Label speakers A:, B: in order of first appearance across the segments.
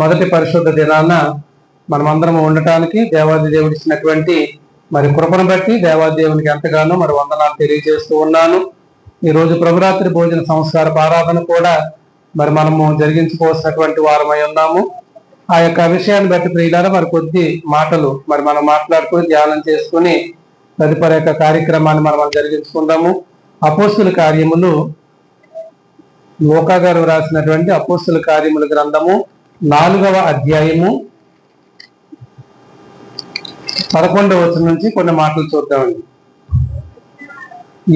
A: మొదటి పరిశుద్ధ దినాన మనమందరం ఉండటానికి దేవాది దేవుడు ఇచ్చినటువంటి మరి కృపను బట్టి దేవాది దేవునికి ఎంతగానో మరి వందనాలు తెలియజేస్తూ ఉన్నాను. ఈ రోజు ప్రభురాత్రి భోజన సంస్కార ఆరాధన కూడా మరి మనము జరిగించుకోవాల్సినటువంటి వారమై ఉన్నాము. ఆ యొక్క విషయాన్ని బట్టి ప్రియులారా మరి కొద్ది మాటలు మరి మనం మాట్లాడుకుని ధ్యానం చేసుకుని తదుపరి యొక్క కార్యక్రమాన్ని మనం జరిగించుకుందాము. అపోస్తుల కార్యములు లోకా గారు రాసినటువంటి అపోస్తుల కార్యముల గ్రంథము. నాలుగవ అధ్యాయము పదకొండవ వచనం నుంచి కొన్ని మాటలు చూద్దామండి.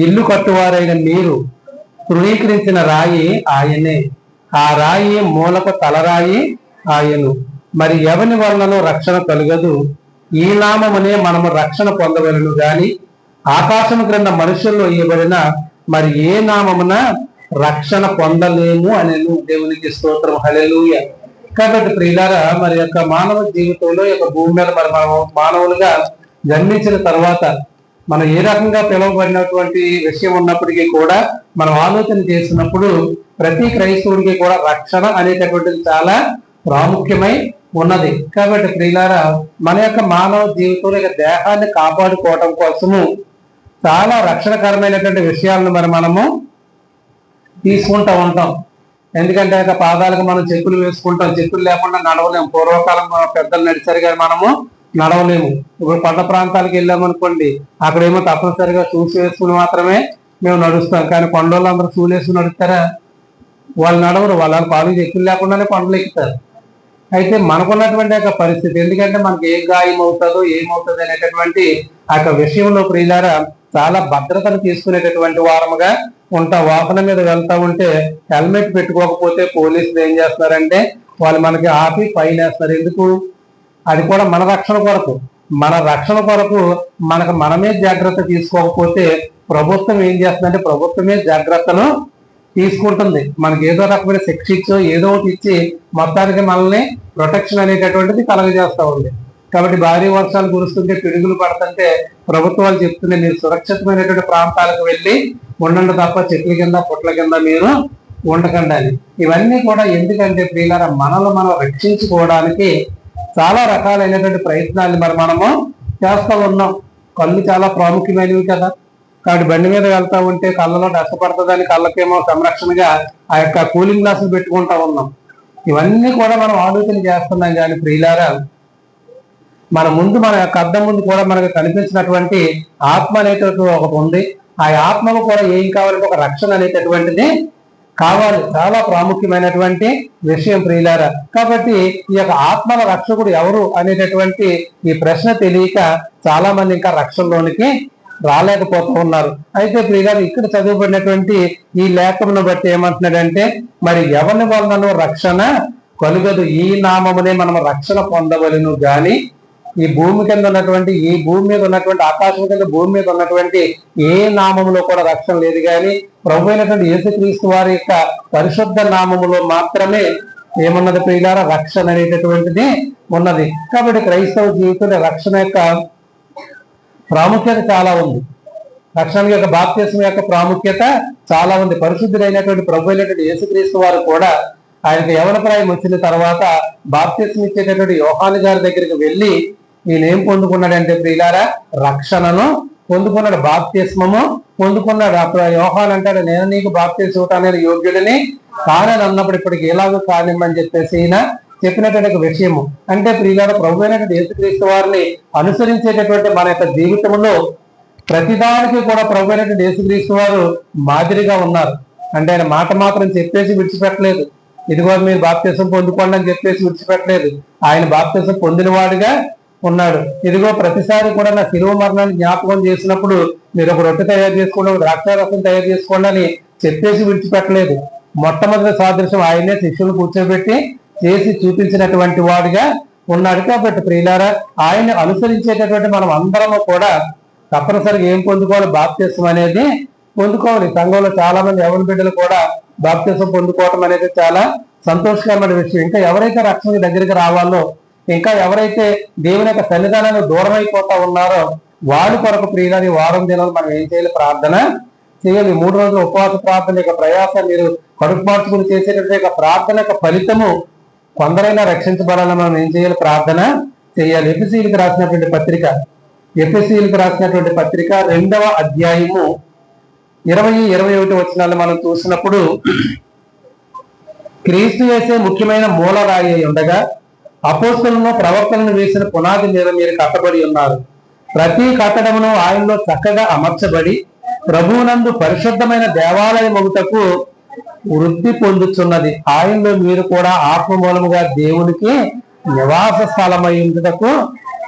A: ఇల్లు కట్టువారైన మీరు తృణీకరించిన రాయి ఆయనే. ఆ రాయి మూలకు తలరాయి ఆయను. మరి ఎవని వలనను రక్షణ కలుగదు. ఈ నామమునే మనము రక్షణ పొందవలను గాని ఆకాశం క్రింద మనుషుల్లో ఇవ్వబడిన మరి ఏ నామమున రక్షణ పొందలేము అని దేవునికి స్తోత్రం. హలెలూయ కాబట్టి ప్రియులారా మరి యొక్క మానవ జీవితంలో యొక్క భూమి మీద మరి మనం మానవులుగా జన్మించిన తర్వాత మనం ఏ రకంగా పిలువబడినటువంటి విషయం ఉన్నప్పటికీ కూడా మనం ఆలోచన చేసినప్పుడు ప్రతి క్రైస్తవుడికి కూడా రక్షణ అనేటటువంటిది చాలా ప్రాముఖ్యమై ఉన్నది. కాబట్టి ప్రియులారా మన యొక్క మానవ జీవితంలో యొక్క దేహాన్ని కాపాడుకోవటం కోసము చాలా రక్షణకరమైనటువంటి విషయాలను మరి మనము తీసుకుంటూ ఉంటాం. ఎందుకంటే ఆ పాదాలకు మనం చెప్పులు వేసుకుంటాం. చెప్పులు లేకుండా నడవలేము పూర్వకాలం పెద్దలు నడిచారు కానీ మనము నడవలేము. ఇప్పుడు కొండ ప్రాంతాలకు వెళ్ళామనుకోండి అక్కడేమో తప్పనిసరిగా షూస్ వేసుకుని మాత్రమే మేము నడుస్తాం. కానీ కొండలు అందరూ షూలు వేసుకుని నడుస్తారా? వాళ్ళు నడవరు. వాళ్ళ పాలు చెప్పులు లేకుండానే కొండలు ఎక్కుతారు. అయితే మనకున్నటువంటి యొక్క పరిస్థితి ఎందుకంటే మనకి ఏ గాయం అవుతుందో ఏమవుతుంది అనేటటువంటి ఆ యొక్క విషయంలో ప్రియులారా చాలా భద్రతను తీసుకునేటటువంటి వారముగా ఉంటా వాహనం మీద వెళ్తా ఉంటే హెల్మెట్ పెట్టుకోకపోతే పోలీసులు ఏం చేస్తున్నారంటే వాళ్ళు మనకి ఆపి ఫైన్ వేస్తారు ఎందుకు? అది కూడా మన రక్షణ కొరకు. మన రక్షణ కొరకు మనకు మనమే జాగ్రత్త తీసుకోకపోతే ప్రభుత్వం ఏం చేస్తుందంటే ప్రభుత్వమే జాగ్రత్తను తీసుకుంటుంది. మనకి ఏదో రకమైన శిక్ష ఇచ్చో ఏదో ఒకటి ఇచ్చి మొత్తానికి మనల్ని ప్రొటెక్షన్ అనేటటువంటిది కలగజేస్తూ ఉంది. కాబట్టి భారీ వర్షాలు కురుస్తుంటే పిడుగులు పడుతుంటే ప్రభుత్వాలు చెప్తున్నాయి మీరు సురక్షితమైనటువంటి ప్రాంతాలకు వెళ్ళి ఉండండి తప్ప చెట్ల కింద పుట్ల కింద మీరు ఉండకండి అని ఇవన్నీ కూడా ఎందుకంటే ప్రియులారా మనల్ని మనం రక్షించుకోవడానికి చాలా రకాలైనటువంటి ప్రయత్నాలు మరి మనము చేస్తూ ఉన్నాం. కళ్ళు చాలా ప్రాముఖ్యమైనవి కదా. కాబట్టి బండి మీద వెళ్తా ఉంటే కళ్ళలో డస్ట్ పడుతుందని కళ్ళకేమో సంరక్షణగా ఆ యొక్క కూలింగ్ గ్లాసులు పెట్టుకుంటా ఉన్నాం. ఇవన్నీ కూడా మనం ఆలోచన చేస్తున్నాం కానీ ప్రియులారా మన ముందు మన యొక్క అద్దం ముందు కూడా మనకు కనిపించినటువంటి ఆత్మ అనేటటువంటి ఒకటి ఉంది. ఆ ఆత్మకు కూడా ఏం కావాలంటే ఒక రక్షణ అనేటటువంటిది కావాలి. చాలా ప్రాముఖ్యమైనటువంటి విషయం ప్రియులార. కాబట్టి ఈ యొక్క ఆత్మల రక్షకుడు ఎవరు అనేటటువంటి ఈ ప్రశ్న తెలియక చాలా మంది ఇంకా రక్షణలోనికి రాలేకపోతూ ఉన్నారు. అయితే ప్రియులారు ఇక్కడ చదువుబడినటువంటి ఈ లేఖమును బట్టి ఏమంటున్నాడంటే మరి ఎవరిని వలనను రక్షణ కలుగదు? ఈ నామమునే మనం రక్షణ పొందవలను గాని ఈ భూమి కింద ఉన్నటువంటి ఈ భూమి మీద ఉన్నటువంటి ఆకాశం కింద భూమి మీద ఉన్నటువంటి ఏ నామములో కూడా రక్షణ లేదు కానీ ప్రభు అయినటువంటి యేసుక్రీస్తు వారి యొక్క పరిశుద్ధ నామములో మాత్రమే ఏమన్నది ప్రియులారా? రక్షణ అనేటటువంటిది ఉన్నది. కాబట్టి క్రైస్తవ జీవితంలో రక్షణ యొక్క ప్రాముఖ్యత చాలా ఉంది. రక్షణ యొక్క బాప్తిస్మ యొక్క ప్రాముఖ్యత చాలా ఉంది. పరిశుద్ధుడైనటువంటి ప్రభు అయినటువంటి యేసుక్రీస్తు వారు కూడా ఆయనకు యవన ప్రాయం వచ్చిన తర్వాత బాప్తిస్మ ఇచ్చేటటువంటి యోహాను గారి దగ్గరికి వెళ్ళి ఈయన ఏం పొందుకున్నాడంటే ప్రియులారా రక్షణను పొందుకున్నాడు బాప్తిస్మము పొందుకున్నాడు. అప్పుడు యోహాన్ అంటాడు నేను నీకు బాప్తిస్ అనేది యోగ్యుడిని కానని అన్నప్పుడు ఇప్పటికి ఎలాగో కానిమ్మని చెప్పేసి ఈయన చెప్పినటువంటి విషయము. అంటే ప్రియులారా ప్రభు అయినటువంటి యేసుక్రీస్తు వారిని అనుసరించేటటువంటి మన యొక్క జీవితంలో ప్రతిదానికి కూడా ప్రభు అయినటువంటి యేసుక్రీస్తు వారు మాదిరిగా ఉన్నారు. అంటే ఆయన మాట మాత్రం చెప్పేసి విడిచిపెట్టలేదు. ఇదిగో మీరు బాప్తీసం పొందుకోండి అని చెప్పేసి విడిచిపెట్టలేదు. ఆయన బాప్తీసం పొందినవాడుగా ఉన్నాడు. ఇదిగో ప్రతిసారి కూడా నా శిలువ మరణాన్ని జ్ఞాపకం చేసినప్పుడు మీరు ఒక రొట్టె తయారు చేసుకోండి ద్రాక్షారసం తయారు చేసుకోండి అని చెప్పేసి విడిచిపెట్టలేదు. మొట్టమొదటి సాదృశ్యం ఆయనే శిష్యులు కూర్చోబెట్టి చేసి చూపించినటువంటి వాడిగా ఉన్నాడు కాబట్టి ప్రియులారా ఆయన అనుసరించేటటువంటి మనం అందరము కూడా తప్పనిసరిగా ఏం పొందుకోవాలి? బాప్తీసం అనేది పొందుకోవాలి. సంఘంలో చాలా మంది ఎవరి బిడ్డలు కూడా బాప్తీసం పొందుకోవటం అనేది చాలా సంతోషకరమైన విషయం. ఇంకా ఎవరైతే రక్షణ దగ్గరికి రావాలో ఇంకా ఎవరైతే దేవుని యొక్క సన్నిధానాన్ని దూరం అయిపోతా ఉన్నారో వాడి కొరకు ప్రియులని వారం దినాలు మనం ఏం చేయాలి? ప్రార్థన చేయాలి. మూడు రోజుల ఉపవాస ప్రార్థన యొక్క ప్రయాసం మీరు కడుపు మార్చుకుని చేసేటటువంటి యొక్క ప్రార్థన యొక్క ఫలితము కొందరైనా రక్షించబడాలని మనం ఏం చేయాలి? ప్రార్థన చేయాలి. ఎపిసీలకు రాసినటువంటి పత్రిక ఎపిసీలకు రాసినటువంటి పత్రిక రెండవ అధ్యాయము ఇరవై ఇరవై ఒకటి వచనాలు మనం చూసినప్పుడు క్రీస్తు వేసే ముఖ్యమైన మూల రాయి ఉండగా అపోస్తులను ప్రవక్తలను వేసిన పునాది మీద మీరు కట్టబడి ఉన్నారు. ప్రతి కట్టడమును ఆయనలో చక్కగా అమర్చబడి ప్రభువునందు పరిశుద్ధమైన దేవాలయ మొగుటకు వృద్ధి పొందుతున్నది ఆయనలో మీరు కూడా ఆత్మ మూలముగా దేవునికి నివాస స్థలమై ఉండుటకు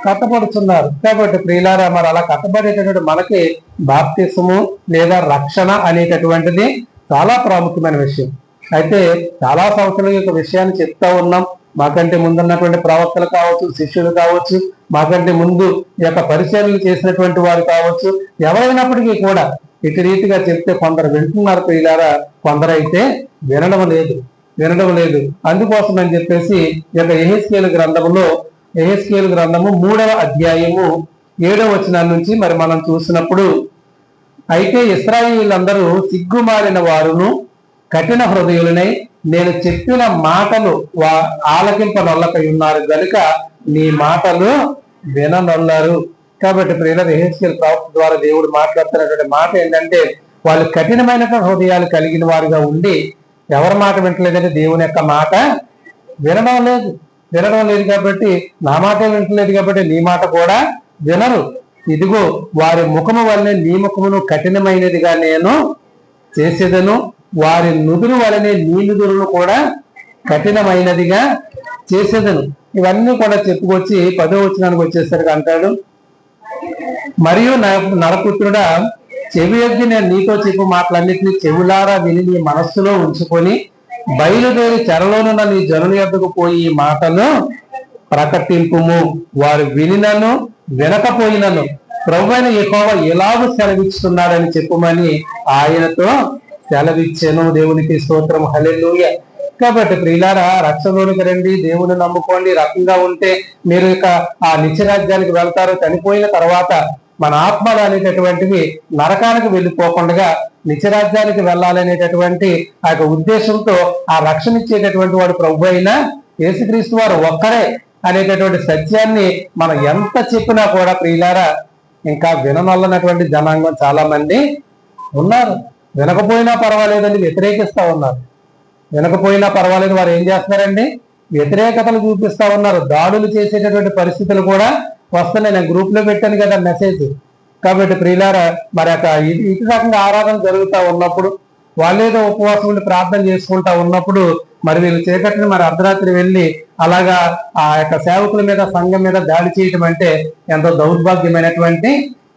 A: కట్టబడుతున్నారు కాబట్టి ప్రియులారా మరి అలా కట్టబడేటటువంటి మనకి బాప్తిసము లేదా రక్షణ అనేటటువంటిది చాలా ప్రాముఖ్యమైన విషయం. అయితే చాలా సంవత్సరాలు యొక్క విషయాన్ని చెప్తా ఉన్నాం. మాకంటే ముందున్నటువంటి ప్రవక్తలు కావచ్చు శిష్యులు కావచ్చు మాకంటే ముందు ఈ యొక్క పరిశీలనలు చేసినటువంటి వారు కావచ్చు ఎవరైనప్పటికీ కూడా ఇటు రీతిగా చెప్తే కొందరు వింటున్నారు ప్రియులారా కొందరైతే వినడం లేదు వినడం లేదు. అందుకోసం అని చెప్పేసి ఈ యొక్క ఎహెస్కేలు గ్రంథములో ఎహెస్కేలు గ్రంథము మూడవ అధ్యాయము ఏడవ వచనం నుంచి మరి మనం చూసినప్పుడు అయితే ఇస్రాయిలందరూ సిగ్గుమారిన వారును కఠిన హృదయులనై నేను చెప్పిన మాటలు వా ఆలకింపనొల్లకై ఉన్నారు గనుక నీ మాటలు విననొల్లరు. కాబట్టి ప్రియుల రెహెస్కేల్ ప్రవక్త ద్వారా దేవుడు మాట్లాడుతున్నటువంటి మాట ఏంటంటే వాళ్ళు కఠినమైన హృదయాలు కలిగిన వారుగా ఉండి ఎవరి మాట వింటలేదంటే దేవుని యొక్క మాట వినడం లేదు. వినడం లేదు కాబట్టి నా మాట వింటలేదు కాబట్టి నీ మాట కూడా వినరు. ఇదిగో వారి ముఖము వల్లే నీ ముఖమును కఠినమైనదిగా నేను చేసేదను. వారి నుదురు వలనే నీ కూడా కఠినమైనదిగా చేసేదను. ఇవన్నీ కూడా చెప్పుకొచ్చి పదో వచనానికి వచ్చేసరికి అంటాడు మరియు న- నరపుత్రుడా చెవి ఎగ్గి నేను నీతో చెప్పు మాటలన్నింటినీ చెవులారా విని నీ మనస్సులో ఉంచుకొని బయలుదేరి చెరలోనున్న నీ జనుల యొద్దకు పోయి ఈ మాటలు ప్రకటింపుము. వారు వినినను వినకపోయినను. ప్రభు అయిన ఎక్కువ ఎలాగూ సెలవిస్తున్నాడని చెప్పుమని ఆయనతో సెలవిచ్చాను దేవునికి స్తోత్రం. హల్లెలూయ. కాబట్టి ప్రియులారా రక్షణలోనికి రండి దేవుని నమ్ముకోండి. రకంగా ఉంటే మీరు ఇక ఆ నిత్యరాజ్యానికి వెళ్తారు చనిపోయిన తర్వాత మన ఆత్మలు అనేటటువంటివి నరకానికి వెళ్ళిపోకుండా నిత్యరాజ్యానికి వెళ్ళాలనేటటువంటి ఆ యొక్క ఉద్దేశంతో ఆ రక్షణ ఇచ్చేటటువంటి వాడు ప్రభు అయినా యేసుక్రీస్తు వారు ఒక్కరే అనేటటువంటి సత్యాన్ని మనం ఎంత చెప్పినా కూడా ప్రియులారా ఇంకా విననొల్లనటువంటి జనాంగం చాలా మంది ఉన్నారు. వినకపోయినా పర్వాలేదని వ్యతిరేకిస్తా ఉన్నారు. వినకపోయినా పర్వాలేదు వారు ఏం చేస్తున్నారండి? వ్యతిరేకతలు చూపిస్తా ఉన్నారు. దాడులు చేసేటటువంటి పరిస్థితులు కూడా వస్తున్నాయి. నేను గ్రూప్లో పెట్టాను కదా మెసేజ్. కాబట్టి ప్రియులారా మరి అక్కడ ఇది ఇటు రకంగా ఆరాధన జరుగుతూ ఉన్నప్పుడు వాళ్ళేదో ఉపవాసం ఉండి ప్రార్థన చేసుకుంటా ఉన్నప్పుడు మరి వీళ్ళు చీకటిని మరి అర్ధరాత్రి వెళ్ళి అలాగా ఆ యొక్క సేవకుల మీద సంఘం మీద దాడి చేయటం అంటే ఎంతో దౌర్భాగ్యమైనటువంటి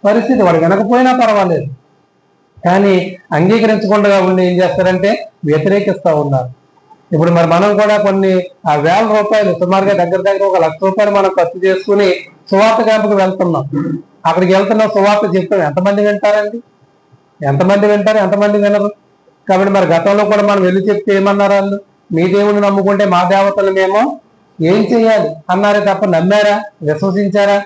A: పరిస్థితి. వాడు వినకపోయినా పర్వాలేదు. కానీ అంగీకరించకుండా ఉండి ఏం చేస్తారంటే వ్యతిరేకిస్తా ఉన్నారు. ఇప్పుడు మరి మనం కూడా కొన్ని ఆ వేల రూపాయలు సుమారుగా దగ్గర దగ్గర ఒక లక్ష రూపాయలు మనం ఖర్చు చేసుకుని సువార్త క్యాంపుకి వెళ్తున్నాం. అక్కడికి వెళ్తున్నాం సువార్త చెప్తాం ఎంతమంది వింటారండి? ఎంతమంది వింటారు? ఎంతమంది వినరు? కాబట్టి మరి గతంలో కూడా మనం వెళ్ళి చెప్తే ఏమన్నారు వాళ్ళు మీ దేవుని నమ్ముకుంటే మా దేవతలు మేము ఏం చేయాలి అన్నారే తప్ప నమ్మారా? విశ్వసించారా?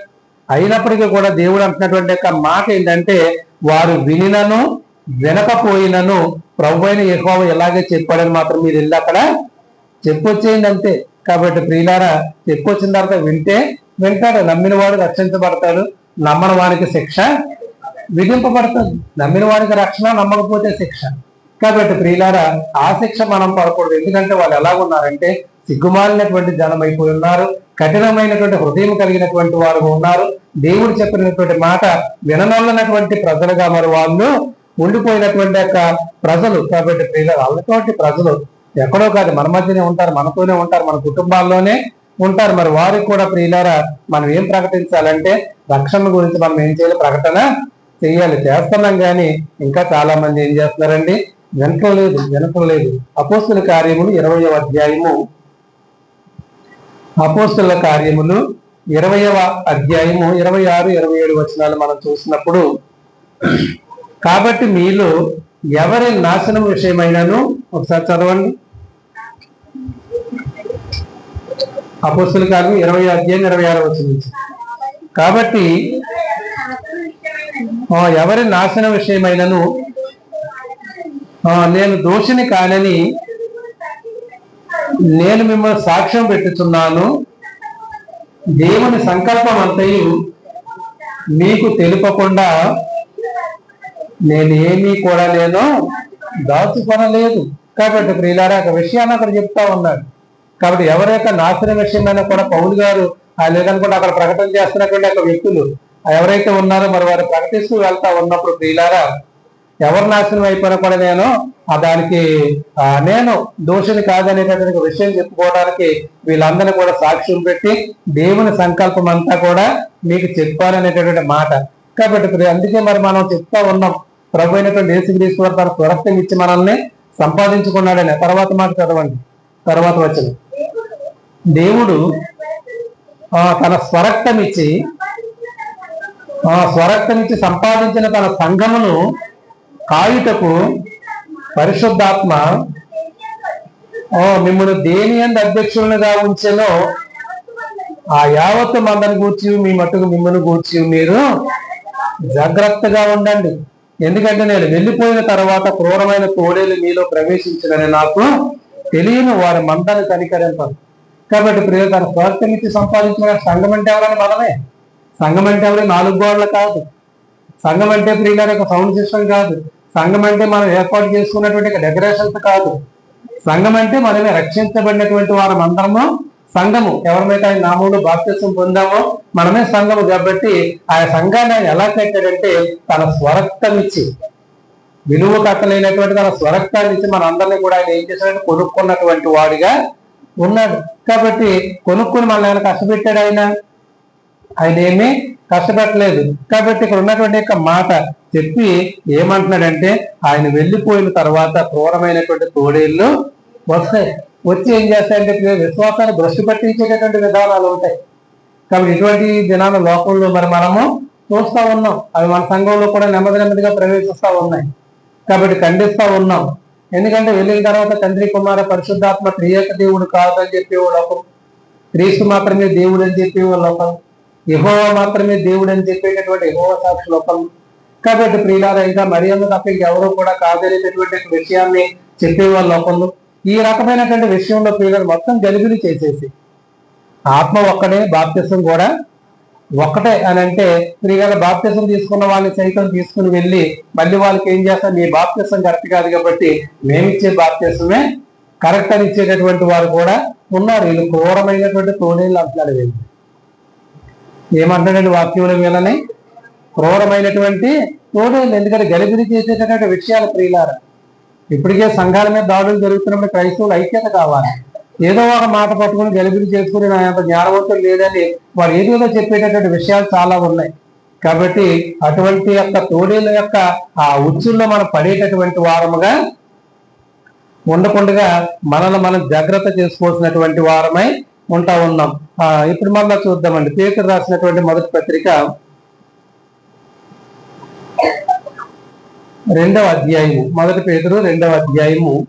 A: అయినప్పటికీ కూడా దేవుడు అంటున్నటువంటి యొక్క మాట ఏంటంటే వారు వినినను వినకపోయినను ప్రభు అయిన యహోవ ఎలాగే చెప్పాడని మాత్రం మీరు వెళ్ళి అక్కడ చెప్పొచ్చేయండి అంతే. కాబట్టి ప్రియులారా చెప్పొచ్చిన తర్వాత వింటే వింటాడు నమ్మిన వాడు రక్షించబడతాడు నమ్మని వానికి శిక్ష విధింపబడుతుంది నమ్మిన వాడికి రక్షణ నమ్మకపోతే శిక్ష. కాబట్టి ప్రియులారా ఆ శిక్ష మనం పడకూడదు. ఎందుకంటే వాళ్ళు ఎలా ఉన్నారంటే సిగ్గుమాలినటువంటి జనం అయిపోయి ఉన్నారు కఠినమైనటువంటి హృదయం కలిగినటువంటి వారు ఉన్నారు. దేవుడు చెప్పినటువంటి మాట విననొల్లనటువంటి ప్రజలుగా మరి వాళ్ళు ఉండిపోయినటువంటి యొక్క ప్రజలు కాబట్టి ప్రియుల వాళ్ళతోటి ప్రజలు ఎక్కడో కాదు మన మధ్యనే ఉంటారు మనతోనే ఉంటారు మన కుటుంబాల్లోనే ఉంటారు. మరి వారికి కూడా ప్రియులారా మనం ఏం ప్రకటించాలంటే రక్షణ గురించి మనం ఏం చేయాలి? ప్రకటన చేయాలి. చేస్తున్నాం కానీ ఇంకా చాలా మంది ఏం చేస్తున్నారండి? వినటం లేదు లేదు. అపోస్తుల కార్యములు ఇరవయవ అధ్యాయము. అపోస్తుల కార్యములు ఇరవయవ అధ్యాయము ఇరవై ఆరు ఇరవై ఏడు వచనాలు మనం చూసినప్పుడు కాబట్టి మీలో ఎవరి నాశనం విషయమైనను ఒకసారి చదవండి. అపోస్తుల కార్యం ఇరవై అధ్యాయం ఇరవై ఆరు వచ్చిన నుంచి. కాబట్టి ఎవరి నాశన విషయమైనను నేను దోషిని కానని నేను మిమ్మల్ని సాక్ష్యం పెట్టుతున్నాను దేవుని సంకల్పం అంతయు మీకు తెలుపకుండా నేను ఏమీ కూడా నేను దాచుకొనలేదు కాబట్టి ప్రియులారా ఒక విషయాన్ని అక్కడ చెప్తా ఉన్నాడు. కాబట్టి ఎవరి యొక్క నాశనం విషయంలో కూడా పౌలు గారు ఆ లేదనుకుంటే అక్కడ ప్రకటన చేస్తున్నటువంటి ఒక వ్యక్తులు ఎవరైతే ఉన్నారో మరి వారు ప్రకటిస్తూ వెళ్తా ఉన్నప్పుడు ప్రియులారా ఎవరు నాశనం అయిపోయినా కూడా నేను దానికి నేను దోషిని కాదనేటటువంటి ఒక విషయం చెప్పుకోవడానికి వీళ్ళందరినీ కూడా సాక్ష్యం పెట్టి దేవుని సంకల్పం అంతా కూడా మీకు చెప్పాలనేటటువంటి మాట. కాబట్టి అందుకే మరి మనం చెప్తా ఉన్నాం ప్రభు అయినటువంటి తీసుకున్న తన స్వరక్తం ఇచ్చి మనల్ని సంపాదించుకున్నాడని. తర్వాత మాట చదవండి. తర్వాత వచ్చిన దేవుడు ఆ, తన స్వరక్తం ఇచ్చి ఆ స్వరక్తం ఇచ్చి సంపాదించిన తన సంఘమును కాయుటకు పరిశుద్ధాత్మ ఓ మిమ్మల్ని దేని అంత అధ్యక్షులుగా ఉంచెనో ఆ యావత్తు మందని కూర్చి మీ మట్టుకు మిమ్మల్ని కూర్చి మీరు జాగ్రత్తగా ఉండండి. ఎందుకంటే నేను వెళ్ళిపోయిన తర్వాత క్రూరమైన తోడేలు మీలో ప్రవేశించడని నాకు తెలియని వారి మందని కనికరింపదు కాబట్టి ప్రియ తన స్వార్థం సంపాదించిన సంఘం అంటే ఎవరని మనమే సంఘం అంటే ఎవరు నాలుగు గోడలు కాదు. సంఘం అంటే ప్రియుల ఒక సౌండ్ సిస్టమ్ కాదు. సంఘం అంటే మనం ఏర్పాటు చేసుకున్నటువంటి డెకరేషన్స్ కాదు. సంఘం అంటే మనమే రక్షించబడినటువంటి వారం అందరము సంఘము ఎవరిమైతే ఆయన నామంలో బాప్తిత్వం పొందామో మనమే సంఘము కాబట్టి ఆ సంఘాన్ని ఆయన ఎలా కట్టాడంటే తన స్వరక్తం ఇచ్చి విలువ కట్టలేనటువంటి తన స్వరక్తాన్ని ఇచ్చి మన అందరినీ కూడా ఆయన ఏం చేశాడంటే కొనుక్కున్నటువంటి వాడిగా ఉన్నాడు. కాబట్టి కొనుక్కుని మనల్ని ఆయన కష్టపెట్టాడు ఆయన. ఆయన ఏమీ కష్టపెట్టలేదు. కాబట్టి ఇక్కడ ఉన్నటువంటి యొక్క మాట చెప్పి ఏమంటున్నాడంటే ఆయన వెళ్ళిపోయిన తర్వాత క్రూరమైనటువంటి తోడేళ్ళు వస్తాయి. వచ్చి ఏం చేస్తాయంటే విశ్వాసాన్ని దృష్టి పట్టించేటటువంటి విధానాలు ఉంటాయి. కాబట్టి ఇటువంటి దినాల లోకంలో మరి మనము చూస్తూ ఉన్నాం. అవి మన సంఘంలో కూడా నెమ్మది నెమ్మదిగా ప్రవేశిస్తూ ఉన్నాయి. కాబట్టి ఖండిస్తూ ఉన్నాం. ఎందుకంటే వెళ్ళిన తర్వాత తండ్రి కుమార పరిశుద్ధాత్మ త్రియేక దేవుడు కాదని చెప్పి లోకం. క్రీస్తు మాత్రమే దేవుడు అని చెప్పి లోకం. యహోవా మాత్రమే దేవుడు అని చెప్పేటటువంటి యహోవ సాక్షి లోకం. కాబట్టి ప్రియులారా ఇంకా మరియమ్మ తప్ప ఇంకెవరూ కూడా కాదనేటటువంటి విషయాన్ని చెప్పేవాళ్ళ లోకంలో ఈ రకమైనటువంటి విషయంలో పిల్లలు మొత్తం గలిబిలి చేసేసి ఆత్మ ఒక్కడే బాప్తిసం కూడా ఒక్కటే అని అంటే ప్రియుల బాప్తిసం తీసుకున్న వాళ్ళని సైతం తీసుకుని వెళ్ళి మళ్ళీ వాళ్ళకి ఏం చేస్తారు? మీ బాప్తిసం కరెక్ట్ కాదు కాబట్టి మేమిచ్చే బాప్తిసమే కరెక్ట్ అని ఇచ్చేటటువంటి వారు కూడా ఉన్నారు. వీళ్ళు క్రూరమైనటువంటి తోడేళ్ళు అంటున్నాడు వీళ్ళు. ఏమంటాడండి వాక్యముల వీళ్ళని? క్రూరమైనటువంటి తోడేళ్ళు ఎందుకంటే గలిబిలి చేసేటటువంటి విషయాలు ప్రియులారా ఇప్పటికే సంఘాల మీద దాడులు జరుగుతున్నప్పుడు క్రైస్తవులు ఐక్యత కావాలి. ఏదో ఒక మాట పట్టుకుని గలిబిలి చేసుకుని నా అంత జ్ఞానవంతులు లేదని వారు ఏదేదో చెప్పేటటువంటి విషయాలు చాలా ఉన్నాయి. కాబట్టి అటువంటి యొక్క తోడేల యొక్క ఆ ఉచ్చుల్లో మనం పడేటటువంటి వారముగా ఉండకుండా మనల్ని మనం జాగ్రత్త చేసుకోవాల్సినటువంటి వారమై ఉంటా ఉన్నాం. ఆ, ఇప్పుడు మళ్ళా చూద్దామండి. పేతురు రాసినటువంటి మొదటి పత్రిక రెండవ అధ్యాయము. మొదటి పేతురు రెండవ అధ్యాయము.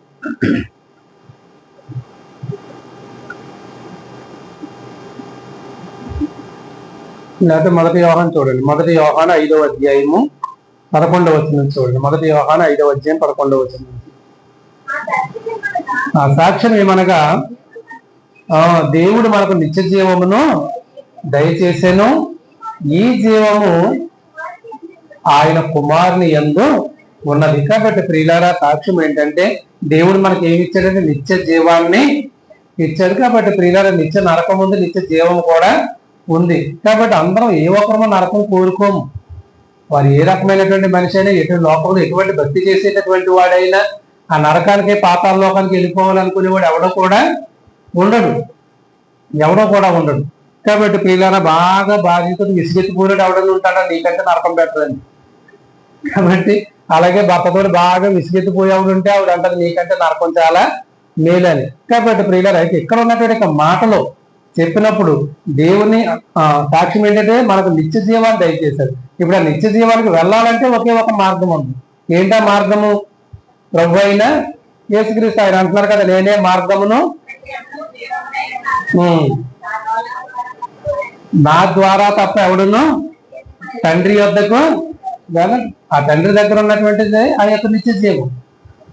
A: లేకపోతే మొదటి వ్యవహారం చూడండి. మొదటి వ్యవహారం ఐదవ అధ్యాయము. పదకొండవ వచ్చిన చూడండి. మొదటి వ్యవహారం ఐదవ అధ్యాయం పదకొండవ వచ్చిన ఆ సాక్ష్యం ఏమనగా ఆ దేవుడు మనకు నిత్య జీవమును దయచేసాను. ఈ జీవము ఆయన కుమారుని ఎందు ఉన్నది కాబట్టి ప్రియులారా సాక్ష్యం ఏంటంటే దేవుడు మనకి ఏమి ఇచ్చాడంటే నిత్య జీవాన్ని ఇచ్చాడు. కాబట్టి ప్రియులారా నిత్య నరకం ఉంది నిత్య జీవం కూడా ఉంది. కాబట్టి అందరం ఏ ఒక్కరమో నరకం కోరుకోము. వారు ఏ రకమైనటువంటి మనిషి అయినా ఎటువంటి లోకంలో ఎటువంటి భక్తి చేసేటటువంటి వాడైనా ఆ నరకానికి పాతాల లోకానికి వెళ్ళిపోవాలనుకునేవాడు ఎవడో కూడా ఉండడు. ఎవడో కూడా ఉండడు. కాబట్టి ప్రియులారా బాగా బాధితుడు విసిగెత్తిపోయినట్టు ఎవడని ఉంటాడా? నీకంటే నరకం పెట్టదండి కాబట్టి అలాగే భర్తతో బాగా విసిగెత్తిపోయేవాడు ఉంటే ఆవిడ అంటారు నీకంటే నరకం చాలా మేలని. కాబట్టి ప్రియులారా అయితే ఇక్కడ ఉన్నటువంటి మాటలో చెప్పినప్పుడు దేవుని ఆ, సాక్ష్యం ఏంటంటే మనకు నిత్య జీవాన్ని దయచేశాడు. ఇప్పుడు ఆ నిత్య జీవానికి వెళ్ళాలంటే ఒకే ఒక మార్గం ఉంది. ఏంటా మార్గము? ప్రభు అయిన యేసుక్రీస్తు ఆయన అంటున్నారు కదా నేనే మార్గమును నా ద్వారా తప్ప ఎవడును? తండ్రి యొద్దకు ఆ తండ్రి దగ్గర ఉన్నటువంటిది ఆ యొక్క నిత్య జీవం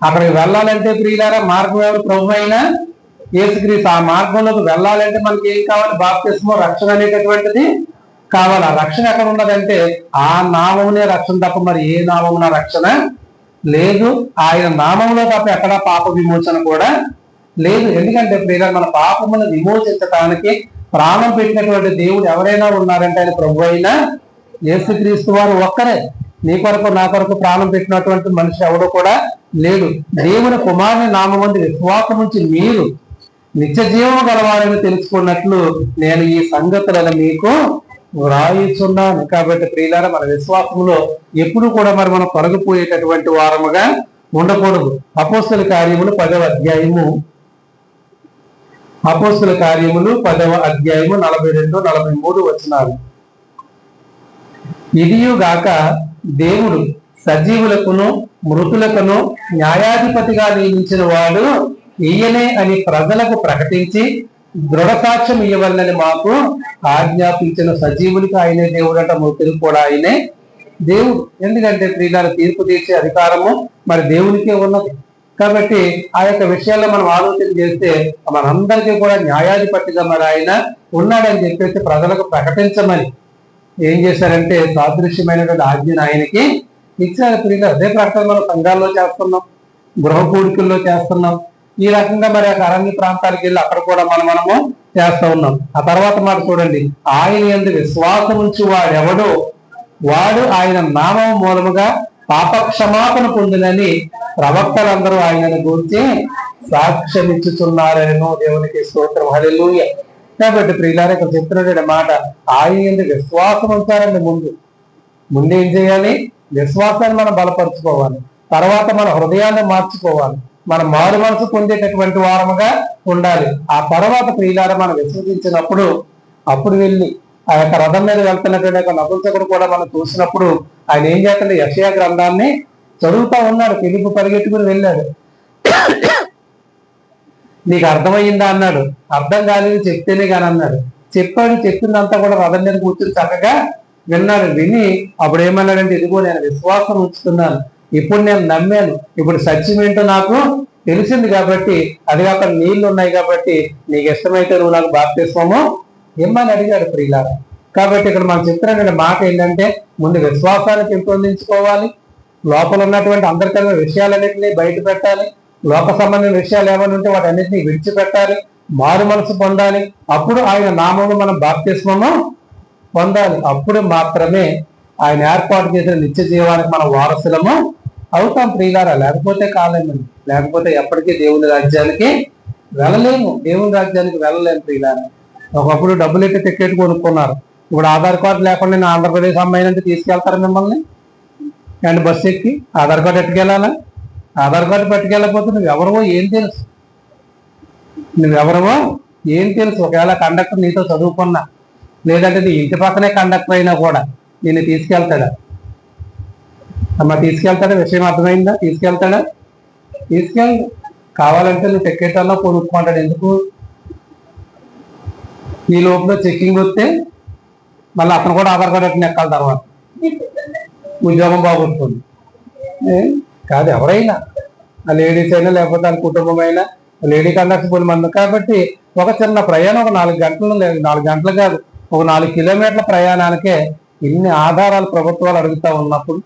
A: అక్కడికి వెళ్ళాలంటే ప్రియులారా మార్గం ఎవరు? ప్రభు అయినా యేసుక్రీస్తు. ఆ మార్గంలోకి వెళ్ళాలంటే మనకి ఏం కావాలి? బాప్తిస్మో రక్షణ అనేటటువంటిది కావాలి. ఆ రక్షణ ఎక్కడ ఉన్నదంటే ఆ నామమునే రక్షణ తప్ప మరి ఏ నామమున రక్షణ లేదు. ఆయన నామంలో తప్ప ఎక్కడ పాప విమోచన కూడా లేదు. ఎందుకంటే ప్రియుల మన పాపమును విమోచించటానికి ప్రాణం పెట్టినటువంటి దేవుడు ఎవరైనా ఉన్నారంటే ఆయన ప్రభు అయినా యేసుక్రీస్తు వారు ఒక్కరే. నీ కొరకు నా కొరకు ప్రాణం పెట్టినటువంటి మనిషి ఎవడు కూడా లేడు. దేవుని కుమారుని నామందు విశ్వాసం నుంచి మీరు నిత్య జీవం గలవారని తెలుసుకున్నట్లు నేను ఈ సంగతులను మీకు వ్రాయిచున్నాను. కాబట్టి ప్రియులారా మన విశ్వాసంలో ఎప్పుడు కూడా మరి మనం తొలగిపోయేటటువంటి వారముగా ఉండకూడదు. అపోస్తుల కార్యములు పదవ అధ్యాయము. అపోస్తుల కార్యములు పదవ అధ్యాయము నలభై రెండు నలభై మూడు వచ్చినారు ఇదియుగాక దేవుడు సజీవులకును మృతులకును న్యాయాధిపతిగా నియమించిన వాడు ఈయనే అని ప్రజలకు ప్రకటించి దృఢసాక్ష్యం ఇవ్వాలని మాకు ఆజ్ఞాపించిన సజీవులకి ఆయనే దేవుడు అంట మృతులకు కూడా ఆయనే దేవుడు. ఎందుకంటే ప్రియుల తీర్పు తీర్చే అధికారము మరి దేవునికే ఉన్నది. కాబట్టి ఆ యొక్క విషయాల్లో మనం ఆలోచన చేస్తే మనందరికీ కూడా న్యాయాధిపతిగా మరి ఆయన ఉన్నాడని చెప్పేసి ప్రజలకు ప్రకటించమని ఏం చేశారంటే సాదృశ్యమైనటువంటి ఆజ్ఞను ఆయనకి ఇచ్చారు ప్రియులు అదే ప్రకటన మనం సంఘాల్లో చేస్తున్నాం గృహ కూడికల్లో చేస్తున్నాం. ఈ రకంగా మరి ఆ అరణ్య ప్రాంతాలకు వెళ్ళి అక్కడ కూడా మనం మనము చేస్తా ఉన్నాం. ఆ తర్వాత మాట చూడండి ఆయన ఎందు విశ్వాసం ఉంచి వాడెవడో వాడు ఆయన నామం మూలముగా పాప క్షమాపణ పొందినని ప్రవక్తలందరూ ఆయనను గురించి సాక్ష్యమిచ్చుతున్నారనో దేవునికి స్తోత్రం. హల్లెలూయా. కాబట్టి ప్రియులారా ఇక్కడ చెప్తున్నటువంటి మాట ఆయన ఎందుకు విశ్వాసం ఉంచారండి ముందు. ముందు ఏం చేయాలి? విశ్వాసాన్ని మనం బలపరుచుకోవాలి. తర్వాత మన హృదయాన్ని మార్చుకోవాలి. మన మారు మనసు పొందేటటువంటి వారముగా ఉండాలి. ఆ తర్వాత ప్రియులార మనం విశ్వసించినప్పుడు అప్పుడు వెళ్ళి ఆ యొక్క రథం మీద వెళ్తున్నటువంటి యొక్క నపుంసకుడు కూడా మనం చూసినప్పుడు ఆయన ఏం చేస్తాడు? యక్షయ గ్రంథాన్ని చదువుతా ఉన్నాడు. పిలుపు పరిగెట్టుకుని వెళ్ళాడు. నీకు అర్థమయ్యిందా అన్నాడు. అర్థం కాలేదు చెప్తేనే కానీ అన్నాడు. చెప్పాడు చెప్పిందంతా కూడా రథం మీద కూర్చుని చక్కగా విన్నాడు. విని అప్పుడు ఏమన్నాడంటే ఇదిగో నేను విశ్వాసం ఉంచుతున్నాను. ఇప్పుడు నేను నమ్మాను. ఇప్పుడు సత్యం ఏంటో నాకు తెలిసింది కాబట్టి అది కాక నీళ్ళు ఉన్నాయి కాబట్టి నీకు ఇష్టమైతే నువ్వు నాకు బాప్తిస్మము ఇమ్మని అడిగాడు ప్రియులారా. కాబట్టి ఇక్కడ మనం చెప్తున్నటువంటి మాట ఏంటంటే ముందు విశ్వాసాన్ని పెంపొందించుకోవాలి. లోపల ఉన్నటువంటి అందరికన్నా విషయాలన్నింటినీ బయట పెట్టాలి. లోక సంబంధించిన విషయాలు ఏమైనా ఉంటే వాటన్నిటిని విడిచిపెట్టాలి మారు మనసు పొందాలి. అప్పుడు ఆయన నామము మనం బాప్తిస్మము పొందాలి. అప్పుడు మాత్రమే ఆయన ఏర్పాటు చేసిన నిత్య జీవానికి మనం వారసులము అవుతాం ప్రియులారా. లేకపోతే కాలేమండి లేకపోతే ఎప్పటికీ దేవుని రాజ్యానికి వెళ్ళలేము. దేవుని రాజ్యానికి వెళ్ళలేము ప్రియులారా. ఒకప్పుడు డబ్బులు ఎట్టి టికెట్ కొనుక్కున్నారు. ఇప్పుడు ఆధార్ కార్డు లేకుండా నేను ఆంధ్రప్రదేశ్ అమ్మాయినంటే తీసుకెళ్తారు మిమ్మల్ని? అండ్ బస్సు ఎక్కి ఆధార్ కార్డు ఎట్టుకెళ్ళాలా? ఆధార్ కార్డు పట్టుకెళ్ళకపోతే నువ్వు ఎవరవో ఏం తెలుసు? నువ్వెవరవో ఏం తెలుసు? ఒకవేళ కండక్టర్ నీతో చదువుకున్నా లేదంటే నీ ఇంటి పక్కనే కండక్టర్ అయినా కూడా నేను తీసుకెళ్తాడా? అమ్మ తీసుకెళ్తాడా? విషయం అర్థమైందా? తీసుకెళ్తాడా? తీసుకెళ్ళ. కావాలంటే నువ్వు టికెట్ అన్నా కొనుక్కుంటాడు. ఎందుకు? ఈ లోపల చెక్కింగ్ వస్తే మళ్ళీ అతను కూడా ఆధార్ కార్డు ఎట్లా ఎక్కాలి తర్వాత. ఉద్యోగం బాగుంటుంది ఏ? కాదు ఎవరైనా. ఆ లేడీస్ అయినా లేకపోతే ఆ కుటుంబం అయినా లేడీ కండక్టర్ మంది. కాబట్టి ఒక చిన్న ప్రయాణం ఒక నాలుగు గంటలు లేదు నాలుగు గంటలు కాదు ఒక నాలుగు కిలోమీటర్ల ప్రయాణానికే ఎన్ని ఆధారాలు ప్రభుత్వాలు అడుగుతా ఉన్నప్పుడు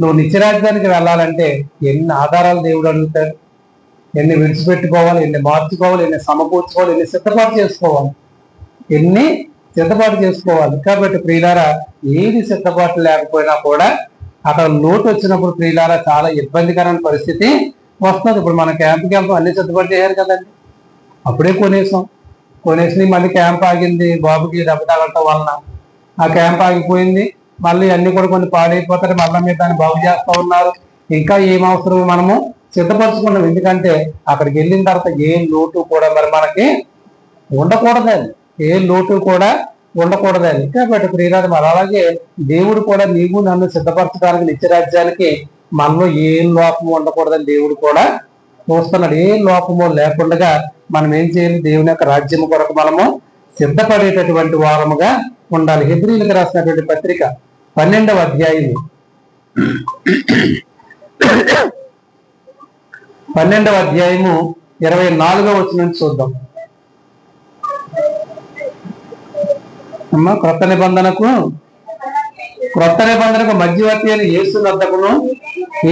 A: నువ్వు నిత్యరాజ్యానికి వెళ్ళాలంటే ఎన్ని ఆధారాలు దేవుడు అడుగుతాడు? ఎన్ని విడిచిపెట్టుకోవాలి ఎన్ని మార్చుకోవాలి ఎన్ని సమకూర్చుకోవాలి ఎన్ని సిద్ధపాటు చేసుకోవాలి? ఎన్ని సిద్ధపాటు చేసుకోవాలి? కాబట్టి ప్రియులారా ఏది సిద్ధపాటు లేకపోయినా కూడా అక్కడ లోటు వచ్చినప్పుడు ప్రియులారా చాలా ఇబ్బందికరమైన పరిస్థితి వస్తుంది. ఇప్పుడు మన క్యాంప్ క్యాంప్ అన్ని సిద్ధపాటు చేశారు కదండి. అప్పుడే కొనేసాం. కొనేసి మళ్ళీ క్యాంప్ ఆగింది. బాబుకి దెబ్బ తగలటం వలన ఆ క్యాంప్ ఆగిపోయింది. మళ్ళీ అన్ని కూడా కొన్ని పాడైపోతారు. మళ్ళీ మీరు దాన్ని బాగు చేస్తూ ఉన్నారు. ఇంకా ఏం అవసరం మనము సిద్ధపరచుకున్నాం ఎందుకంటే అక్కడికి వెళ్ళిన తర్వాత ఏ లోటు కూడా మరి మనకి ఉండకూడదండి. ఏ లోటు కూడా ఉండకూడదని కాబట్టి ప్రియులారు మరి అలాగే దేవుడు కూడా నీవు నన్ను సిద్ధపరచడానికి నిత్యరాజ్యానికి మనలో ఏం లోపము ఉండకూడదని దేవుడు కూడా చూస్తున్నాడు. ఏ లోపము లేకుండా మనం ఏం చేయాలి? దేవుని యొక్క రాజ్యం కొరకు మనము సిద్ధపడేటటువంటి వారముగా ఉండాలి. హెబ్రిలకు రాసినటువంటి పత్రిక పన్నెండవ అధ్యాయం పన్నెండవ అధ్యాయము ఇరవై నాలుగో వచ్చిన చూద్దాం. అమ్మా క్రొత్త నిబంధనకు క్రొత్త నిబంధనకు మధ్యవర్తి అని యేసు వద్దకును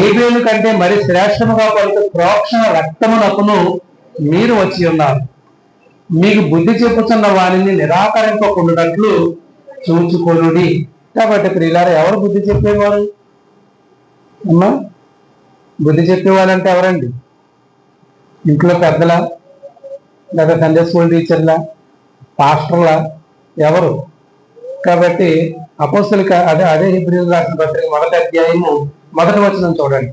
A: ఏబేలు కంటే మరి శ్రేష్టముగా పలుకు ప్రోక్షణ రక్తమునకును మీరు వచ్చి ఉన్నారు. మీకు బుద్ధి చెప్పుతున్న వారిని నిరాకరింపకుండాట్లు చూచుకొనుడి. కాబట్టి ప్రియులారు ఎవరు బుద్ధి చెప్పేవారు? అమ్మా బుద్ధి చెప్పేవాళ్ళంటే ఎవరండి? ఇంట్లో పెద్దలా లేదా సండే స్కూల్ టీచర్లా పాస్టర్లా ఎవరు? కాబట్టి అపోస్తులిక అదే అదే హిబ్రిల్ రాసిన పత్రిక మొదటి అధ్యాయము మొదటి వచనం చూడండి.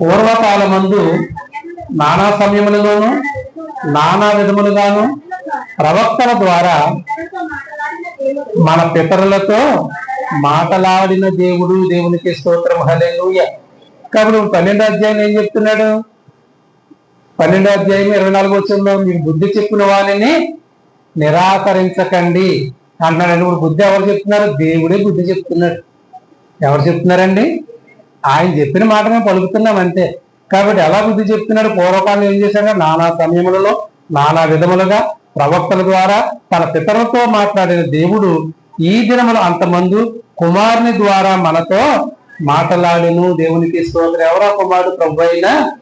A: పూర్వకాలమందు నానా సమయములలోను నానా విధములుగాను ప్రవక్తల ద్వారా మన పితరులతో మాటలాడిన దేవుడు దేవునికి స్తోత్రం. హలే కాబట్టి పన్నెండు అధ్యాయం ఏం చెప్తున్నాడు? పన్నెండో అధ్యాయం ఇరవై నాలుగు వచ్చంలో మీరు బుద్ధి చెప్పిన వాళ్ళని నిరాకరించకండి అంటున్నాడు ఇప్పుడు బుద్ధి ఎవరు చెప్తున్నారు? దేవుడే బుద్ధి చెప్తున్నాడు. ఎవరు చెప్తున్నారండి? ఆయన చెప్పిన మాట మేము పలుకుతున్నాం అంతే. కాబట్టి ఎలా బుద్ధి చెప్తున్నాడు? పూర్వకాలం ఏం చేశాడు నానా సమయములలో నానా విధములుగా ప్రవక్తల ద్వారా తన పితరులతో మాట్లాడిన దేవుడు ఈ దినములు అంతమందు కుమారుని ద్వారా మనతో మాట్లాడును. దేవునికి స్తోత్రం. ఎవరో కుమారుడు? ప్రభు అయినా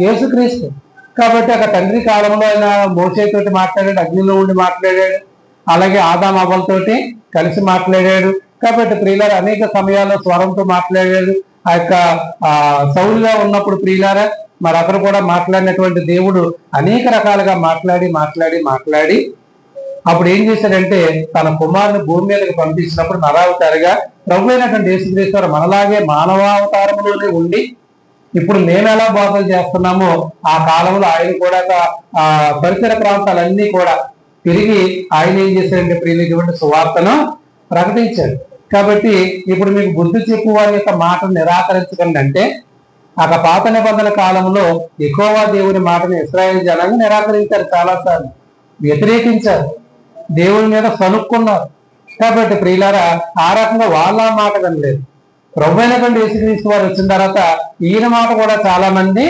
A: యేసుక్రీస్తు. కాబట్టి అక్కడ తండ్రి కాలంలో ఆయన మోసేతోటి మాట్లాడాడు అగ్నిలో ఉండి మాట్లాడాడు అలాగే ఆదామాబలతోటి కలిసి మాట్లాడాడు. కాబట్టి ప్రియులార అనేక సమయాల్లో స్వరంతో మాట్లాడాడు. ఆ యొక్క ఆ సౌలుగా ఉన్నప్పుడు ప్రియులార మరి అక్కడ కూడా మాట్లాడినటువంటి దేవుడు అనేక రకాలుగా మాట్లాడి మాట్లాడి మాట్లాడి అప్పుడు ఏం చేశాడంటే తన కుమారుని భూమి మీదకి పంపించినప్పుడు నరావతారిగా ప్రభు అయినటువంటి యేసుక్రీశ్వరు మనలాగే మానవావతారంలోనే ఉండి ఇప్పుడు మేము ఎలా బాధలు చేస్తున్నామో ఆ కాలంలో ఆయన కూడా పరిసర ప్రాంతాలన్నీ కూడా తిరిగి ఆయన ఏం చేశారంటే ప్రియులటువంటి సువార్తను ప్రకటించాడు కాబట్టి ఇప్పుడు మీకు బుద్ధి చెప్పు వారి యొక్క మాటను నిరాకరించకండి అంటే ఆ పాత నిబంధన కాలంలో ఎక్కువ దేవుని మాటను ఇస్రాయేల్ జనాన్ని నిరాకరించారు చాలాసార్లు వ్యతిరేకించారు దేవుని మీద సనుక్కున్నారు కాబట్టి ప్రియులారా ఆ రకంగా వాళ్ళ మాట వినలేదు. ప్రభు అయినటువంటి యేసుక్రీస్తు వారు వచ్చిన తర్వాత ఈయన మాట కూడా చాలా మంది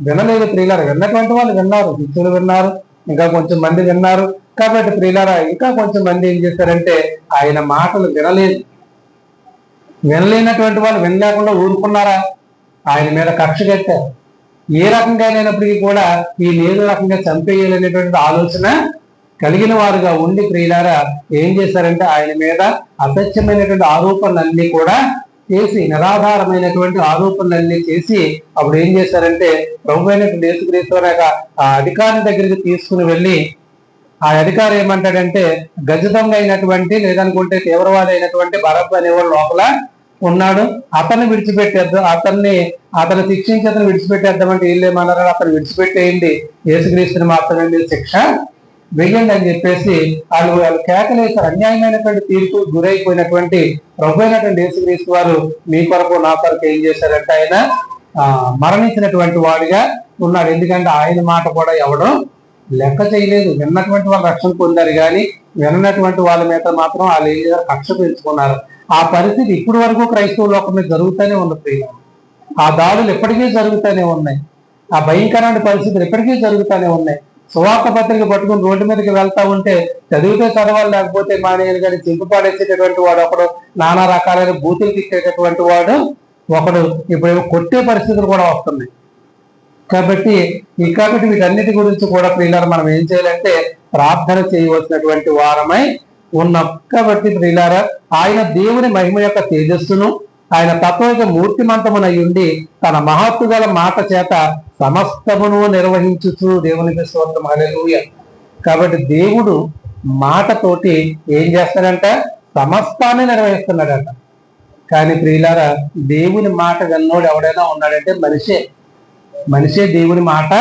A: వినలేదు ప్రియులారా. విన్నటువంటి వాళ్ళు విన్నారు శిష్యులు విన్నారు ఇంకా కొంచెం మంది విన్నారు. కాబట్టి ప్రియులారా ఇంకా కొంచెం మంది ఏం చేశారంటే ఆయన మాటలు వినలేదు. వినలేనటువంటి వాళ్ళు వినలేకుండా ఊరుకున్నారా? ఆయన మీద కక్ష కట్టారు. ఏ రకంగా లేనప్పటికీ కూడా ఈ ఏదో రకంగా చంపేయాలనేటువంటి ఆలోచన కలిగిన వారుగా ఉండి ప్రియులారా ఏం చేశారంటే ఆయన మీద అసత్యమైనటువంటి ఆరోపణలన్నీ కూడా చేసి నిరాధారమైనటువంటి ఆరోపణలన్నీ చేసి అప్పుడు ఏం చేశారంటే ప్రభు అయినటువంటి యేసుక్రీస్తు ఆ అధికారి దగ్గరికి తీసుకుని వెళ్ళి ఆ అధికారి ఏమంటాడంటే గజితంగా అయినటువంటి లేదనుకుంటే తీవ్రవాది అయినటువంటి భరత్ అనేవాడు లోపల ఉన్నాడు. అతన్ని విడిచిపెట్టేద్దాం అతన్ని అతను శిక్షించి అతను విడిచిపెట్టేద్దామంటే వీళ్ళు ఏమన్నారు అతను విడిచిపెట్టేయండి. యేసుక్రీస్తుని మాత్రమే శిక్ష వెయ్యండి అని చెప్పేసి వాళ్ళు వాళ్ళు కేకలేసారు అన్యాయమైనటువంటి తీర్పు గురైపోయినటువంటి ప్రభు అయినటువంటి యేసుక్రీస్తు వారు మీ కొరకు నా కొరకు ఏం చేశారంటే ఆయన మరణించినటువంటి వాడిగా ఉన్నాడు. ఎందుకంటే ఆయన మాట కూడా ఎవడం లెక్క చేయలేదు. విన్నటువంటి వాళ్ళు రక్షణ పొందారు కానీ విన్నటువంటి వాళ్ళ మీద మాత్రం వాళ్ళు ఏం చేశారు? కక్ష పెంచుకున్నారు. ఆ పరిస్థితి ఇప్పటి వరకు క్రైస్తవ లోకం మీద జరుగుతూనే ఉంది ప్రియ ఆ దాడులు ఎప్పటికీ జరుగుతూనే ఉన్నాయి. ఆ భయంకరమైన పరిస్థితులు ఎప్పటికీ జరుగుతూనే ఉన్నాయి. సువార్త పత్రిక పట్టుకుని రోడ్డు మీదకి వెళ్తా ఉంటే చదివితే చదవాలి లేకపోతే మానేయను కానీ చింపు పాడేసేటటువంటి వాడు ఒకడు నానా రకాలైన బూతులు తిట్టేటటువంటి వాడు ఒకడు. ఇప్పుడు కొట్టే పరిస్థితులు కూడా వస్తున్నాయి. కాబట్టి ఈ కాబట్టి వీటన్నిటి గురించి కూడా ప్రియులారు మనం ఏం చేయాలంటే ప్రార్థన చేయవలసినటువంటి వారమై ఉన్నాం. కాబట్టి ప్రియులారా ఆయన దేవుని మహిమ యొక్క తేజస్సును ఆయన తత్వక మూర్తిమంతమునై ఉండి తన మహత్తు గల మాట చేత సమస్తమును నిర్వహించుతూ దేవునికి స్తోత్రం. హల్లెలూయ. కాబట్టి దేవుడు మాటతోటి ఏం చేస్తాడంట? సమస్తాన్ని నిర్వహిస్తున్నాడంట. కానీ ప్రియులారా దేవుని మాట విన్నోడు ఎవడైనా ఉన్నాడంటే మనిషే. మనిషే దేవుని మాట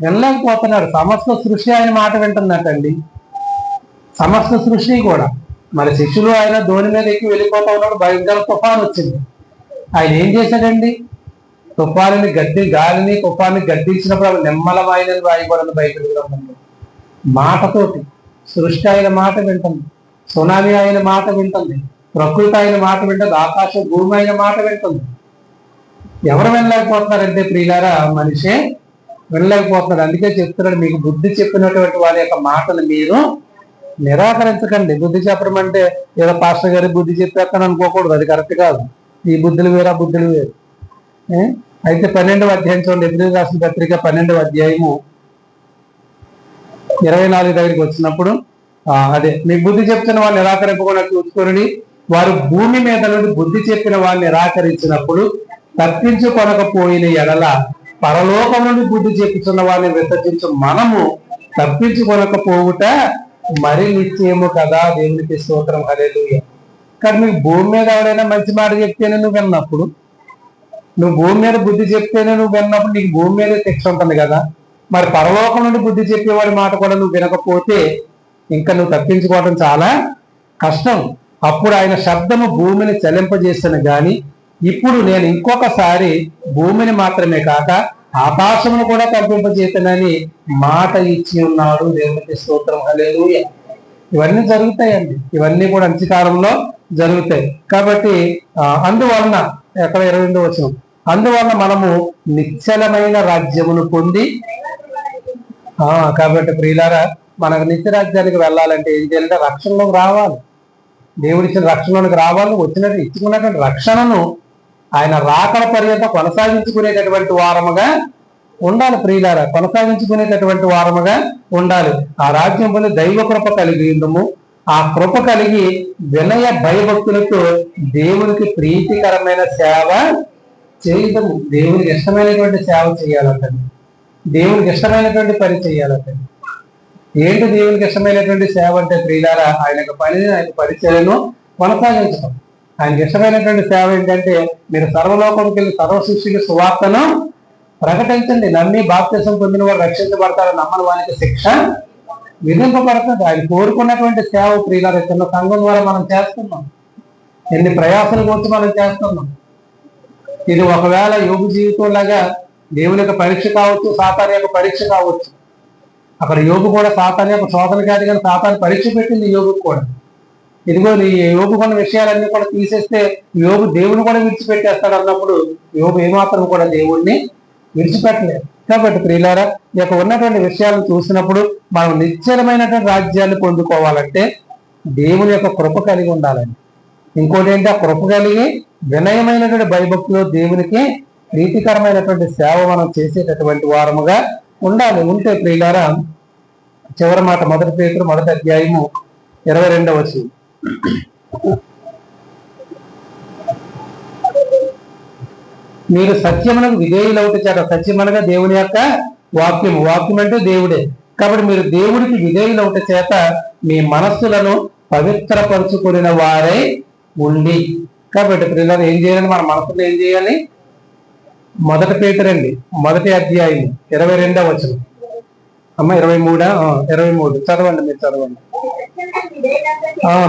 A: వినలేకపోతున్నాడు. సమస్త సృష్టి ఆయన మాట వింటున్నట్టండి సమస్త సృష్టి కూడా. మన శిష్యులు ఆయన ధోని మీద ఎక్కి వెళ్ళిపోతా ఉన్నాడు. భయంకర తుఫాన్ వచ్చింది. ఆయన ఏం చేశాడండి? తుఫానుని గద్ది గాలిని తుఫాన్ని గడ్డించినప్పుడు అవి నిమ్మలమైన రాయకూడదు బయటకు గ్రంథంలో మాటతోటి సృష్టి ఆయన మాట వింటుంది సునామీ ఆయన మాట వింటుంది ప్రకృతి ఆయన మాట వింటుంది ఆకాశ భూమి ఆయన మాట వింటుంది ఎవరు వినలేకపోతున్నారంటే ప్రియులారా మనిషే వెళ్ళలేకపోతున్నాడు అందుకే చెప్తున్నాడు మీకు బుద్ధి చెప్పినటువంటి వాళ్ళ యొక్క మాటలు మీరు నిరాకరించకండి. బుద్ధి చెప్పడం అంటే ఏదో పాస్టర్ గారి బుద్ధి చెప్పేస్తాను అనుకోకూడదు. అది కరెక్ట్ కాదు. ఈ బుద్ధులు వేరు ఆ బుద్ధులు వేరు. అయితే పన్నెండవ అధ్యాయం చూడండి. ఎదురు రాసిన పత్రిక పన్నెండవ అధ్యాయము ఇరవై నాలుగు దగ్గరికి వచ్చినప్పుడు అదే మీకు బుద్ధి చెప్తున్న వాళ్ళు నిరాకరింపకుండా చూసుకొని వారు భూమి మీద నుండి బుద్ధి చెప్పిన వాళ్ళు నిరాకరించినప్పుడు తప్పించుకొనకపోయిన ఎడల పరలోకం నుండి బుద్ధి చెప్పుతున్న వాళ్ళని విసర్జించు మనము తప్పించుకొనకపోవుట మరి నిశ్చయము కదా దేవునికి స్తోత్రం హల్లెలూయా. కానీ నువ్వు భూమి మీద ఎవరైనా మంచి మాట చెప్తేనే నువ్వు విన్నప్పుడు నువ్వు భూమి మీద బుద్ధి చెప్తేనే నువ్వు విన్నప్పుడు నీకు భూమి మీద శిక్ష ఉంటుంది కదా. మరి పరలోకం నుండి బుద్ధి చెప్పేవాడి మాట కూడా నువ్వు వినకపోతే ఇంకా నువ్వు తప్పించుకోవడం చాలా కష్టం. అప్పుడు ఆయన శబ్దము భూమిని చలింపజేస్తాను గాని ఇప్పుడు నేను ఇంకొకసారి భూమిని మాత్రమే కాక ఆకాశమును కూడా కంపింపజేస్తానని మాట ఇచ్చి ఉన్నాడు దేవునికి స్తోత్రం. లేదు ఇవన్నీ జరుగుతాయండి. ఇవన్నీ కూడా అంత్యకాలంలో జరుగుతాయి. కాబట్టి అందువలన ఎక్కడ ఇరవై రెండో వచ్చిన అందువలన మనము నిశ్చలమైన రాజ్యమును పొంది ఆ కాబట్టి ప్రియులారా మనకు నిత్య రాజ్యానికి వెళ్ళాలంటే ఏం చేయాలంటే రక్షణలోకి రావాలి. దేవుడిచ్చిన రక్షణలోకి రావాలి వచ్చినట్టు ఇచ్చుకున్నటువంటి రక్షణను ఆయన రాకడ పర్యంతం కొనసాగించుకునేటటువంటి వారముగా ఉండాలి ప్రియులారా కొనసాగించుకునేటటువంటి వారముగా ఉండాలి. ఆ రాజ్యం పొంది దైవ కృప కలిగి ఉండము. ఆ కృప కలిగి వినయ భయభక్తులతో దేవునికి ప్రీతికరమైన సేవ చేయడము దేవునికి ఇష్టమైనటువంటి సేవ చేయాలంటండి. దేవునికి ఇష్టమైనటువంటి పని చేయాలంటండి. ఏంటి దేవునికి ఇష్టమైనటువంటి సేవ అంటే ప్రియులారా ఆయన యొక్క పనిని ఆయన పరిచయను కొనసాగించడం ఆయనకి ఇష్టమైనటువంటి సేవ ఏంటంటే మీరు సర్వలోకంకి వెళ్ళి సర్వ సువార్తను ప్రకటించండి. నమ్మి బాప్తిసం పొందిన వారు రక్షించబడతారు నమ్మని వారికి శిక్ష విధింపబడుతుంది. ఆయన కోరుకున్నటువంటి సేవ ప్రియుల చిన్న సంఘం ద్వారా మనం చేస్తున్నాం. ఎన్ని ప్రయాసాల గురించి మనం చేస్తున్నాం. ఇది ఒకవేళ యోగ జీవితం లాగా దేవుని యొక్క పరీక్ష కావచ్చు సాతాన్ యొక్క పరీక్ష కావచ్చు. అక్కడ యోగు కూడా సాతాన్ యొక్క శోధన కాదు కానీ సాతాన్ పరీక్ష పెట్టింది యోగుకు కూడా. ఇదిగో నీ యోగు కొన్న విషయాలన్నీ కూడా తీసేస్తే యోగు దేవుని కూడా విడిచిపెట్టేస్తాడు అన్నప్పుడు యోగు ఏమాత్రం కూడా దేవుణ్ణి విడిచిపెట్టలేదు. కాబట్టి ప్రియులారా ఈ యొక్క ఉన్నటువంటి విషయాలను చూసినప్పుడు మనం నిశ్చలమైనటువంటి రాజ్యాన్ని పొందుకోవాలంటే దేవుని యొక్క కృప కలిగి ఉండాలండి. ఇంకోటి ఏంటి? ఆ కృప కలిగి వినయమైనటువంటి భయభక్తిలో దేవునికి ప్రీతికరమైనటువంటి సేవ మనం చేసేటటువంటి వారముగా ఉండాలి. ఉంటే ప్రియులారా చివరి మాట మొదటి పేరు మొదటి అధ్యాయము ఇరవై రెండవ వచ్చింది మీరు సత్యమునకు విధేయులవుట చేత సత్యమనగా దేవుని యొక్క వాక్యం వాక్యం అంటే దేవుడే. కాబట్టి మీరు దేవుడికి విధేయులవుట చేత మీ మనస్సులను పవిత్రపరుచుకున్న వారై ఉండి. కాబట్టి పిల్లలు ఏం చేయాలి మన మనసులో ఏం చేయాలి? మొదటి పేతురండి మొదటి అధ్యాయం ఇరవై రెండవ వచనం. అమ్మ ఇరవై మూడా? ఇరవై మూడు. చదవండి మీరు చదవండి.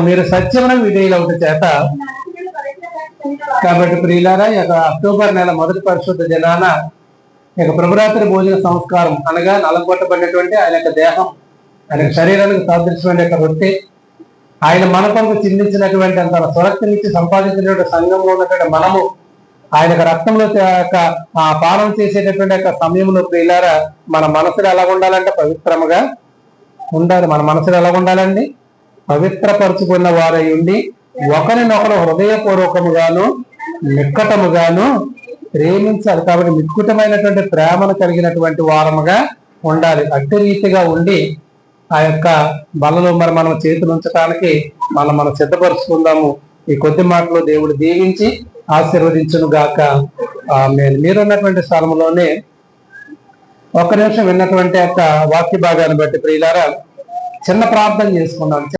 A: మీరు సత్యమున విధేయులవుట చేత. కాబట్టి ప్రియులారా ఈ యొక్క అక్టోబర్ నెల మొదటి పరిశుద్ధ దినాన ఈ యొక్క ప్రభురాత్రి భోజన సంస్కారం అనగా నలగొట్టబడినటువంటి ఆయన యొక్క దేహం ఆయన శరీరానికి సాదృశ్యమైన యొక్క రొట్టె ఆయన మన కొరకు చిందించినటువంటి అంత స్వరక్తినిచ్చి సంపాదించినటువంటి సంఘంలో ఉన్నటువంటి మనము ఆయన యొక్క రక్తంలో తే- యొక్క ఆ పానం చేసేటటువంటి యొక్క సమయంలో ప్రియులారా మన మనసులు ఎలా ఉండాలంటే పవిత్రముగా ఉండాలి. మన మనసులు ఎలా ఉండాలండి? పవిత్రపరుచుకున్న వారై ఉండి ఒకరినొకరు హృదయపూర్వకముగాను నిక్కటముగాను ప్రేమించాలి. కాబట్టి మిక్కుటమైనటువంటి ప్రేమను కలిగినటువంటి వారముగా ఉండాలి. అట్టి రీతిగా ఉండి ఆ యొక్క బలలో మరి మనం చేతులు ఉంచడానికి మనం మనం సిద్ధపరుచుకుందాము. ఈ కొద్ది మాటలు దేవుడు దీవించి ఆశీర్వదించును గాక ఆమేన్. మీరున్నటువంటి స్థలంలోనే ఒక్క నిమిషం విన్నటువంటి యొక్క వాక్య భాగాన్ని బట్టి ప్రియులారా చిన్న ప్రార్థన చేసుకున్నాను